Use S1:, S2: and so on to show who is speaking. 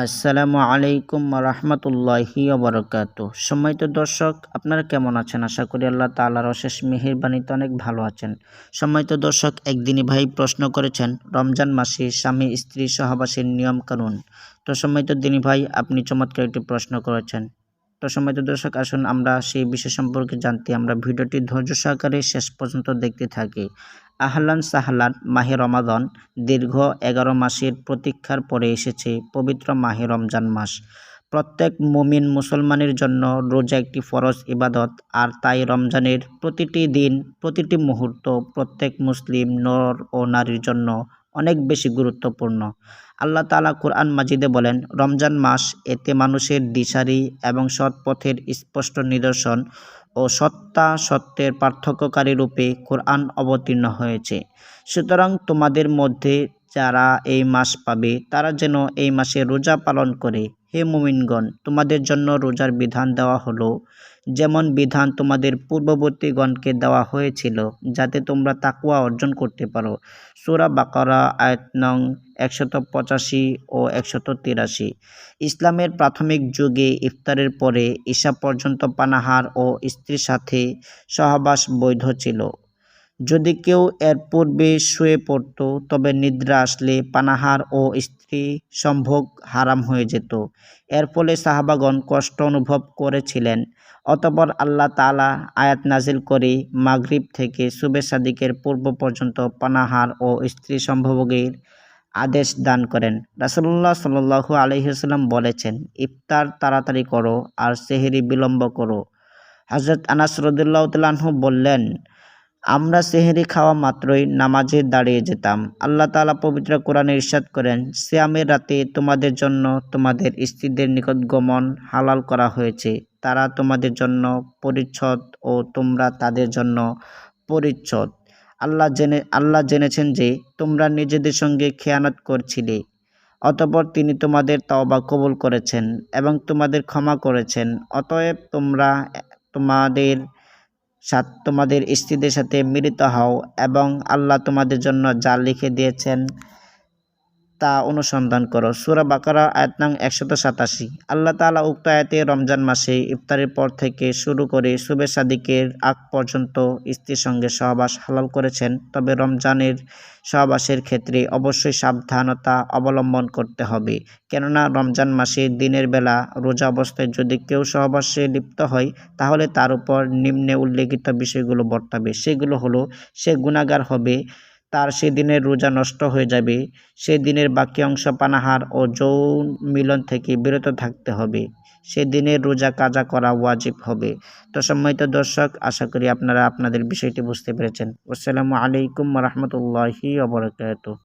S1: আসসালামু আলাইকুম রহমতুল্লাহি ওবরকাত সম্মানিত দর্শক, আপনারা কেমন আছেন? আশা করি আল্লাহ তালার অশেষ মেহেরবাণীতে অনেক ভালো আছেন। সম্মানিত দর্শক, একদিনই ভাই প্রশ্ন করেছেন, রমজান মাসে স্বামী, স্ত্রী, সহবাসের নিয়ম কানুন। তো সম্মানিত দিনী ভাই, আপনি চমৎকার একটি প্রশ্ন করেছেন। তো সম্মানিত দর্শক, আসুন আমরা সেই বিষয় সম্পর্কে জানতে, আমরা ভিডিওটি ধৈর্য সহকারে শেষ পর্যন্ত দেখতে থাকি। আহলান সাহলান মাহে রমাদন, দীর্ঘ এগারো মাসের প্রতীক্ষার পরে এসেছে পবিত্র মাহে রমজান মাস। প্রত্যেক মুমিন মুসলমানের জন্য রোজা একটি ফরজ ইবাদত, আর তাই রমজানের প্রতিটি দিন, প্রতিটি মুহূর্ত প্রত্যেক মুসলিম নর ও নারীর জন্য অনেক বেশি গুরুত্বপূর্ণ। আল্লাহ তালা কোরআন মাজিদে বলেন, রমজান মাস এতে মানুষের দিশারি এবং সৎ পথের স্পষ্ট নিদর্শন ও সত্তা সত্যের পার্থক্যকারী রূপে কোরআন অবতীর্ণ হয়েছে। সুতরাং তোমাদের মধ্যে যারা এই মাস পাবে, তারা যেন এই মাসে রোজা পালন করে। হে মুমিনগণ, তোমাদের জন্য রোজার বিধান দেওয়া হলো, যেমন বিধান তোমাদের পূর্ববর্তীগণকে দেওয়া হয়েছিল, যাতে তোমরা তাকুয়া অর্জন করতে পারো। সুরা বাকারা, আয়াত নং একশত পঁচাশি ও একশত তিরাশি। ইসলামের প্রাথমিক যুগে ইফতারের পরে ঈশা পর্যন্ত পানাহার ও স্ত্রীর সাথে সহবাস বৈধ ছিল। যদি কেউ এর পূর্বে শুয়ে পড়ত, তবে নিদ্রা আসলে পানাহার ও স্ত্রী সম্ভোগ হারাম হয়ে যেত। এর ফলে সাহাবাগণ কষ্ট অনুভব করেছিলেন। অতপর আল্লাহ তালা আয়াত নাজিল করে মাগরিব থেকে সুবে সাদিকের পূর্ব পর্যন্ত পানাহার ও স্ত্রী সম্ভোগের আদেশ দান করেন। রাসুল্লাহ সাল্লু আলহিহাল্লাম বলেছেন, ইফতার তাড়াতাড়ি করো আর সেহেরি বিলম্ব করো। হজরত আনাস রদুল্লাহ বললেন আমরা সেহেরি খাওয়া মাত্রই নামাজে দাঁড়িয়ে যেতাম। আল্লাহ তালা পবিত্র কোরআনে ইরশাদ করেন শ্যামের রাতে তোমাদের জন্য তোমাদের স্ত্রীদের নিকট গমন হালাল করা হয়েছে। তারা তোমাদের জন্য পরিচ্ছদ ও তোমরা তাদের জন্য পরিচ্ছদ। আল্লাহ জেনে, আল্লাহ জেনেছেন যে তোমরা নিজেদের সঙ্গে খেয়ানত করছিলে, অতপর তিনি তোমাদের তওবা কবুল করেছেন এবং তোমাদের ক্ষমা করেছেন। অতএব তোমরা তোমাদের সাথ তোমাদের স্ত্রীদের সাথে মিলিত হও এবং আল্লাহ তোমাদের জন্য যা লিখে দিয়েছেন তা অনুসন্ধান করো। সুরা বাকারা, আয়াত নং একশত সাতাশি। আল্লাহ তালা উক্ত আয়াতে রমজান মাসে ইফতারের পর থেকে শুরু করে শুভে সাদিকের আগ পর্যন্ত স্ত্রীর সঙ্গে সহবাস হালাল করেছেন। তবে রমজানের সহবাসের ক্ষেত্রে অবশ্যই সাবধানতা অবলম্বন করতে হবে। কেননা রমজান মাসে দিনের বেলা রোজা অবস্থায় যদি কেউ সহবাসে লিপ্ত হয়, তাহলে তার উপর নিম্নে উল্লেখিত বিষয়গুলো বর্তাবে। সেগুলো হলো, সে গুণাগার হবে তার সেদিনের রোজা নষ্ট হয়ে যাবে। সেদিনের বাকি অংশ পানাহার ও যৌন মিলন থেকে বিরত থাকতে হবে। সেদিনের রোজা কাজা করা ওয়াজিব হবে। তো সম্মানিত দর্শক, আশা করি আপনারা আপনাদের বিষয়টি বুঝতে পেরেছেন। আসসালামু আলাইকুম রহমতুল্লাহি অবরকাত